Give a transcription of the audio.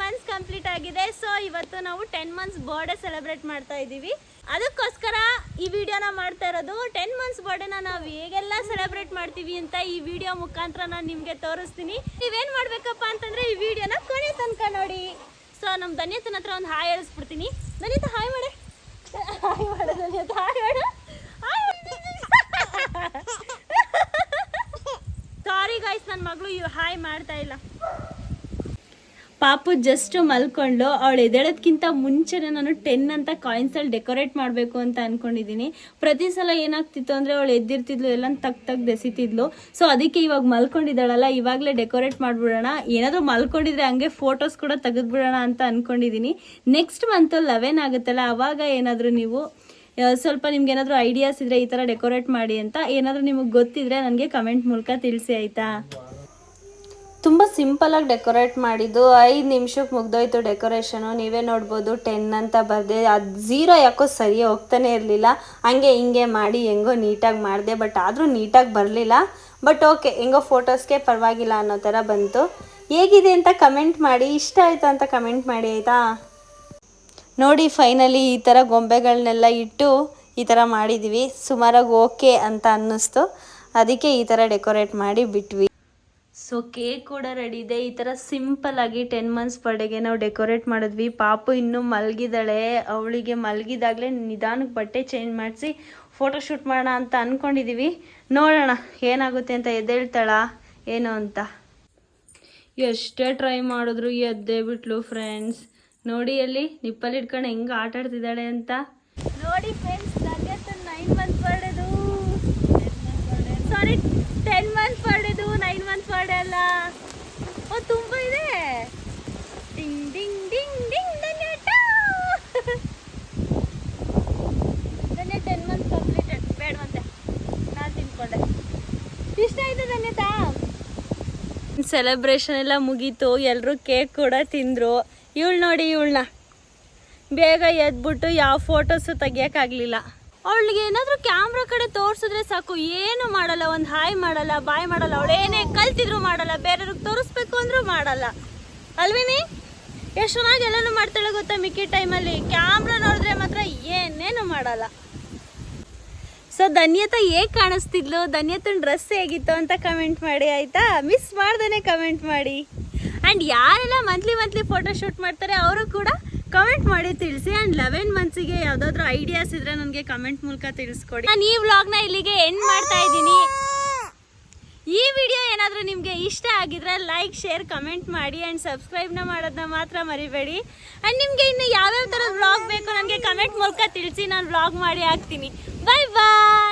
Months complete ಆಗಿದೆ. So ಇವತ್ತು ನಾವು ಟೆನ್ ಮಂತ್ಸ್ ಬರ್ಡೇ ಸೆಲೆಬ್ರೇಟ್ ಮಾಡ್ತಾ ಇದ್ದೀವಿ. ಅದಕ್ಕೋಸ್ಕರ ಈ ವಿಡಿಯೋನ ಮಾಡ್ತಾ ಇರೋದು ಟೆನ್ ಮಂತ್ಸ್ ಬರ್ಡೇನ ನಾವು ಹೇಗೆಲ್ಲ ಸೆಲೆಬ್ರೇಟ್ ಮಾಡ್ತೀವಿ ಅಂತ ಈ ವಿಡಿಯೋ ಮುಖಾಂತರ ನಾನು ನಿಮಗೆ ತೋರಿಸ್ತೀನಿ. ನೀವೇನು ಮಾಡಬೇಕಪ್ಪ ಅಂತಂದ್ರೆ ಈ ವಿಡಿಯೋನ ಕೊನೆ ತನಕ ನೋಡಿ. ಸೊ ನಮ್ಮ ಧನ್ಯತನ ಹತ್ರ ಒಂದು ಹಾಯ್ ಹೇಳಿಸ್ಬಿಡ್ತೀನಿ. ಧನ್ಯತ, ಹಾಯ್ ಮಾಡಿ. ಹಾಯ್ ಮಾಡು, ಧನ್ಯತ, ಹಾಯ್ ಮಾಡು. ಸಾರಿ ಗಾಯ್ಸ್ ನನ್ನ ಮಗಳು ಹಾಯ್ ಮಾಡ್ತಾ ಇಲ್ಲ. ಪಾಪು ಜಸ್ಟ್ ಮಲ್ಕೊಂಡು ಅವಳು ಎದ್ದೇಳೋದ್ಕಿಂತ ಮುಂಚೆನೆ ನಾನು ಟೆನ್ ಅಂತ ಕಾಯಿನ್ಸಲ್ಲಿ ಡೆಕೋರೇಟ್ ಮಾಡಬೇಕು ಅಂತ ಅನ್ಕೊಂಡಿದ್ದೀನಿ. ಪ್ರತಿ ಸಲ ಏನಾಗ್ತಿತ್ತು ಅಂದರೆ ಅವಳು ಎದ್ದಿರ್ತಿದ್ಲು ಎಲ್ಲ ತಗ್ ತಗ್ ದೆಸಿತಿದ್ಲು ಸೊ ಅದಕ್ಕೆ ಇವಾಗ ಮಲ್ಕೊಂಡಿದ್ದಾಳಲ್ಲ, ಇವಾಗಲೇ ಡೆಕೋರೇಟ್ ಮಾಡಿಬಿಡೋಣ. ಏನಾದರೂ ಮಲ್ಕೊಂಡಿದ್ರೆ ಹಂಗೆ ಫೋಟೋಸ್ ಕೂಡ ತೆಗೆದ್ಬಿಡೋಣ ಅಂತ ಅನ್ಕೊಂಡಿದ್ದೀನಿ. ನೆಕ್ಸ್ಟ್ ಮಂತು ಲೆವೆನ್ ಆಗುತ್ತಲ್ಲ, ಅವಾಗ ಏನಾದರೂ ನೀವು ಸ್ವಲ್ಪ ನಿಮ್ಗೆ ಏನಾದರೂ ಐಡಿಯಾಸ್ ಇದ್ರೆ ಈ ಥರ ಡೆಕೋರೇಟ್ ಮಾಡಿ ಅಂತ ಏನಾದರೂ ನಿಮಗೆ ಗೊತ್ತಿದ್ರೆ ನನಗೆ ಕಮೆಂಟ್ ಮೂಲಕ ತಿಳಿಸಿ, ಆಯಿತಾ? ಸಿಂಪಲಾಗಿ ಡೆಕೋರೇಟ್ ಮಾಡಿದ್ದು, ಐದು ನಿಮಿಷಕ್ಕೆ ಮುಗ್ದೋಯ್ತು ಡೆಕೋರೇಷನು. ನೀವೇ ನೋಡ್ಬೋದು ಟೆನ್ ಅಂತ ಬರ್ದೆ, ಅದು ಝೀರೋ ಯಾಕೋ ಸರಿ ಹೋಗ್ತಾನೆ ಇರಲಿಲ್ಲ. ಹಂಗೆ ಹಿಂಗೆ ಮಾಡಿ, ಹೆಂಗೋ ನೀಟಾಗಿ ಮಾಡಿದೆ, ಬಟ್ ಆದರೂ ನೀಟಾಗಿ ಬರಲಿಲ್ಲ. ಬಟ್ ಓಕೆ, ಹೆಂಗೋ ಫೋಟೋಸ್ಗೆ ಪರವಾಗಿಲ್ಲ ಅನ್ನೋ ಥರ ಬಂತು. ಹೇಗಿದೆ ಅಂತ ಕಮೆಂಟ್ ಮಾಡಿ, ಇಷ್ಟ ಆಯಿತು ಅಂತ ಕಮೆಂಟ್ ಮಾಡಿ, ಆಯಿತಾ? ನೋಡಿ, ಫೈನಲಿ ಈ ಥರ ಗೊಂಬೆಗಳನ್ನೆಲ್ಲ ಇಟ್ಟು ಈ ಥರ ಮಾಡಿದ್ವಿ. ಸುಮಾರಾಗಿ ಓಕೆ ಅಂತ ಅನ್ನಿಸ್ತು. ಅದಕ್ಕೆ ಈ ಥರ ಡೆಕೋರೇಟ್ ಮಾಡಿ ಬಿಟ್ವಿ. ಸೊ ಕೇಕ್ ಕೂಡ ರೆಡಿ ಇದೆ. ಈ ಥರ ಸಿಂಪಲ್ ಆಗಿ ಟೆನ್ ಮಂತ್ಸ್ ಬರ್ಡೇಗೆ ನಾವು ಡೆಕೋರೇಟ್ ಮಾಡಿದ್ವಿ. ಪಾಪು ಇನ್ನೂ ಮಲಗಿದಾಳೆ ಅವಳಿಗೆ ಮಲಗಿದಾಗಲೇ ನಿಧಾನಕ್ಕೆ ಬಟ್ಟೆ ಚೇಂಜ್ ಮಾಡಿಸಿ ಫೋಟೋ ಶೂಟ್ ಮಾಡೋಣ ಅಂತ ಅಂದ್ಕೊಂಡಿದ್ದೀವಿ ನೋಡೋಣ, ಏನಾಗುತ್ತೆ ಅಂತ ಎದ್ದೇಳ್ತಾಳ, ಏನು ಅಂತ. ಎಷ್ಟೇ ಟ್ರೈ ಮಾಡಿದ್ರು ಎದ್ದೇ ಬಿಟ್ಲು ಫ್ರೆಂಡ್ಸ್ ನೋಡಿ ಅಲ್ಲಿ ನಿಪ್ಪಲ್ಲಿ ಇಟ್ಕೊಂಡು ಹೆಂಗೆ ಆಟ ಆಡ್ತಿದ್ದಾಳೆ ಅಂತ. ನೋಡಿ ಫ್ರೆಂಡ್ಸ್ ನೈನ್ ಮಂತ್ ಬರ್ಡೇದು ಸಾರಿ ಟೆನ್ ಮಂತ್ ಬರ್ಡೇದು ನೈನ್ ಮಂತ್ ಬರ್ಡೇ ಅಲ್ಲ ಓ ತುಂಬ ಇದೆ ಡಿಂಗ್ ಡಿಂಗ್ ಡಿಂಗ್ ಟೆನ್ ಮಂತ್ ತಿನ್ಕೊಂಡೆ ಇಷ್ಟ ಆಯ್ತು ಸೆಲೆಬ್ರೇಷನ್ ಎಲ್ಲ ಮುಗೀತು. ಎಲ್ಲರೂ ಕೇಕ್ ಕೂಡ ತಿಂದರು. ಇವಳು ನೋಡಿ ಇವಳನ್ನ ಬೇಗ ಎದ್ಬಿಟ್ಟು ಯಾವ ಫೋಟೋಸು ತೆಗಿಯೋಕ್ಕಾಗಲಿಲ್ಲ. ಅವಳಿಗೆ ಏನಾದರೂ ಕ್ಯಾಮ್ರಾ ಕಡೆ ತೋರಿಸಿದ್ರೆ ಸಾಕು. ಏನು ಮಾಡಲ್ಲ. ಒಂದು ಹಾಯ್ ಮಾಡಲ್ಲ ಬಾಯ್ ಮಾಡಲ್ಲ. ಅವಳು ಏನೇ ಕಲ್ತಿದ್ರು ಮಾಡಲ್ಲ. ಬೇರೆಯವ್ರಿಗೆ ತೋರಿಸ್ಬೇಕು ಅಂದ್ರೂ ಮಾಡಲ್ಲ. ಅಲ್ವೇನಿ? ಎಷ್ಟು ಚೆನ್ನಾಗಿ ಎಲ್ಲನೂ ಮಾಡ್ತಾಳೆ ಗೊತ್ತಾ ಮಿಕ್ಕಿ ಟೈಮಲ್ಲಿ? ಕ್ಯಾಮ್ರಾ ನೋಡಿದ್ರೆ ಮಾತ್ರ ಏನೇನು ಮಾಡಲ್ಲ. ಸೊ ಧನ್ಯತಾ ಹೇಗೆ ಕಾಣಿಸ್ತಿದ್ಲು? ಧನ್ಯತನ ಡ್ರೆಸ್ ಹೇಗಿತ್ತು ಅಂತ ಕಮೆಂಟ್ ಮಾಡಿ, ಆಯಿತಾ? ಮಿಸ್ ಮಾಡ್ದೇ ಕಮೆಂಟ್ ಮಾಡಿ. ಆ್ಯಂಡ್ ಯಾರೆಲ್ಲ ಮಂತ್ಲಿ ಮಂತ್ಲಿ ಫೋಟೋ ಶೂಟ್ ಮಾಡ್ತಾರೆ, ಅವರು ಕೂಡ ಕಮೆಂಟ್ ಮಾಡಿ ತಿಳಿಸಿ. ಆ್ಯಂಡ್ ಲೆವೆನ್ ಮಂತ್ಸಿಗೆ ಯಾವುದಾದ್ರೂ ಐಡಿಯಾಸ್ ಇದ್ರೆ ನನಗೆ ಕಮೆಂಟ್ ಮೂಲಕ ತಿಳಿಸ್ಕೊಡಿ. ನಾನು ಈ ವ್ಲಾಗ್ನ ಇಲ್ಲಿಗೆ ಎಂಡ್ ಮಾಡ್ತಾ ಇದ್ದೀನಿ. ಈ ವಿಡಿಯೋ ಏನಾದರೂ ಇಷ್ಟ ಆಗಿದ್ರೆ ಲೈಕ್ ಶೇರ್ ಕಮೆಂಟ್ ಮಾಡಿ ಆ್ಯಂಡ್ ಸಬ್ಸ್ಕ್ರೈಬ್ನ ಮಾಡೋದನ್ನ ಮಾತ್ರ ಮರಿಬೇಡಿ. ಆ್ಯಂಡ್ ನಿಮಗೆ ಇನ್ನು ಯಾವ್ಯಾವ ಥರದ ವ್ಲಾಗ್ ಬೇಕು ನನಗೆ ಕಮೆಂಟ್ ಮೂಲಕ ತಿಳಿಸಿ, ನಾನು ವ್ಲಾಗ್ ಮಾಡಿ ಹಾಕ್ತೀನಿ. ಬಾಯ್ ಬಾಯ್